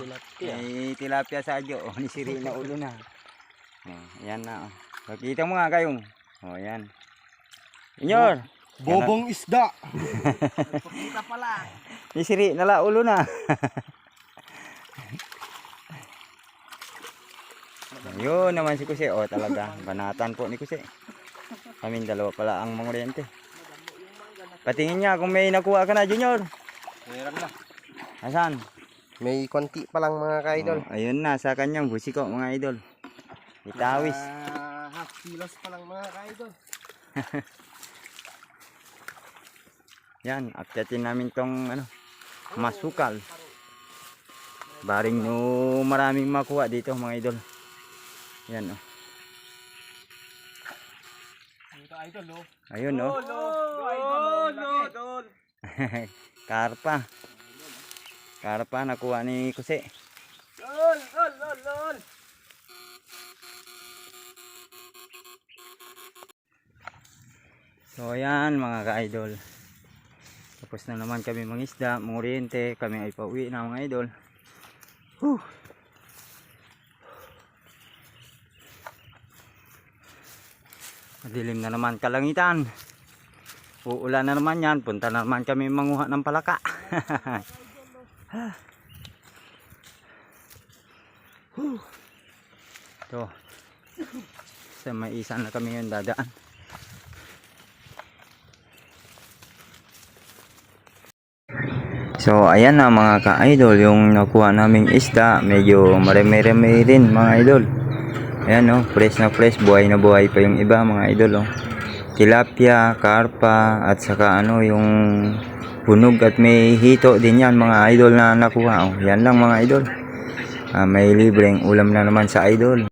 Tilapia. May tilapia sa adyo. Oh, nisiri na ulo na. Oh, ayan na. Oh. Pakita mo nga kayong. Oh, ayan. Inyor. Bobong isda. Kita pala. Nisiri nala ulo na. Ayun naman si Kusi. Oh, talaga. Banatan po ni Kusi. Kaming dalawa pala ang mga oriente. Patingin niya kung may nakuha ka na, Junior. Meron na. Asan? May konti pa lang mga ka-idol. Oh, ayun na, sa kanyang busiko, mga idol. Itawis. Ah, half kilos pa lang mga ka-idol. Yan, akyatin namin tong ano, masukal. Baring no maraming makuha dito mga idol. Yan oh. Ito idol oh. Ayun oh. Idol, idol. Karpa. Karpa nakuha ni Kuse. Lol, lol, lol, lol. So ayan mga ka-idol. Tapos na naman kami mangisda, mangoriente, kami ay pauwi na mga idol. Whew. Madilim na naman kalangitan. Uulan na naman yan. Punta na naman kami manguha ng palaka. Whew. Ito. Sa may isa na kami ngayon dadaan. So ayan na mga ka-idol yung nakuha naming isda medyo marami-rami rin mga idol. Ayan no, fresh na fresh, buhay na buhay pa yung iba mga idol oh. Tilapia, karpa at saka ano yung punog at may hito din yan mga idol na nakuha oh. Yan lang mga idol. Ah, may libreng ulam na naman sa idol.